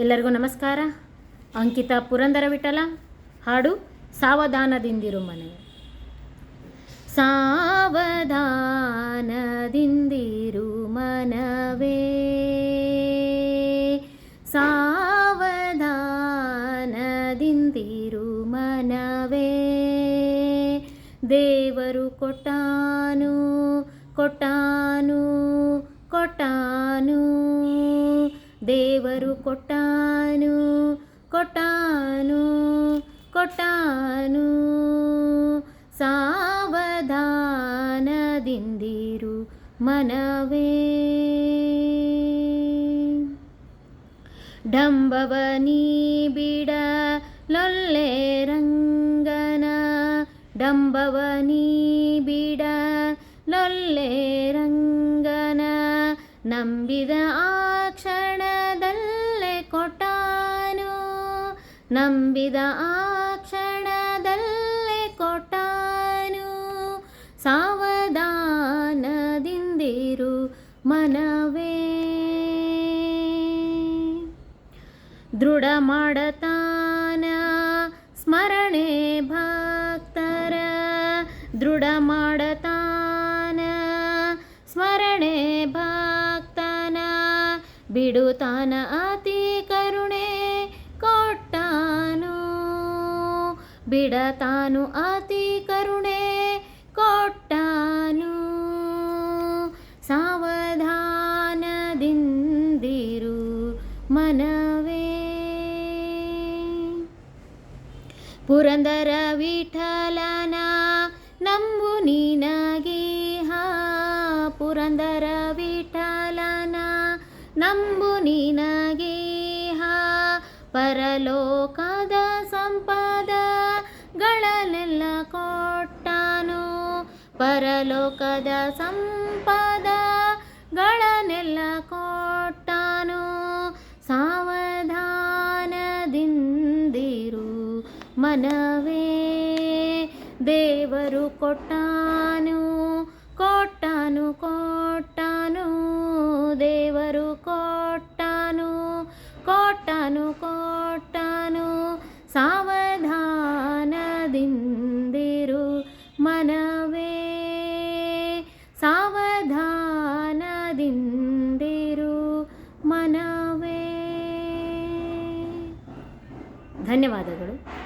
ಎಲ್ಲರಿಗೂ ನಮಸ್ಕಾರ. ಅಂಕಿತ ಪುರಂದರ ವಿಠಲ ಹಾಡು ಸಾವಧಾನದಿಂದಿರು ಮನೆ ಸಾವಧಾನದಿಂದಿರು ಮನವೇ. ಸಾವಧಾನದಿಂದಿರು ಮನವೇ. ದೇವರು ಕೊಟ್ಟಾನು ಕೊಟ್ಟಾನು ಕೊಟ್ಟಾನು. ದೇವರು ಕೊಟ್ಟಾನು ಸಾವಧಾನದಿಂದಿರು ಮನವೇ ಡಂಬವನಿ ಬಿಡ ಲೊಲ್ಲೆ ರಂಗನ ಡಂಬವನಿ ಬಿಡ ಲೊಲ್ಲೆ ರಂಗನ ನಂಬಿದ ಆ ಕ್ಷಣದಲ್ಲೇ ಕೊಟ್ಟಾನು ನಂಬಿದ ಆ ಕ್ಷಣದಲ್ಲೇ ಕೊಟ್ಟಾನು ಸಾವಧಾನದಿಂದಿರು ಮನವೇ. ದೃಢ ಮಾಡತಾನ ಸ್ಮರಣೆ ಭಕ್ತರ. ದೃಢ ಮಾಡತಾನ ಸ್ಮರಣೆ ಭಕ್ತನ. ಬಿಡುತ್ತಾನ ಅತಿ ಕರುಣೆ ಕೊಟ್ಟಾನು. ಬಿಡತಾನು ಅತಿ ಕರುಣೆ ಕೊಟ್ಟಾನು. ಸಾವಧಾನದಿಂದಿರು ಮನವೇ. ಪುರಂದರ ವಿಠಲನ ನಂಬು ನಿನಗೀಹ ಪುರಂದರ ವಿಠಲನ ನಂಬು ನಿನಗೀಹ ಪರಲೋಕದ ಸಂಪದಗಳನ್ನೆಲ್ಲ ಕೊಟ್ಟಾನು ಪರಲೋಕದ ಸಂಪದಗಳನ್ನೆಲ್ಲ ಕೊಟ್ಟಾನು. ಸಾವಧಾನದಿಂದಿರು ಮನವೇ ದೇವರು ಕೊಟ್ಟಾನು ಕೊಟ್ಟಾನು ಕೊಟ್ಟಾನು. ದೇವರು ಕೊಟ್ಟಾನು ಕೊಟ್ಟಾನು ಕೊಟ್ಟಾನು. ಸಾವಧಾನದಿಂದ ಧನ್ಯವಾದಗಳು.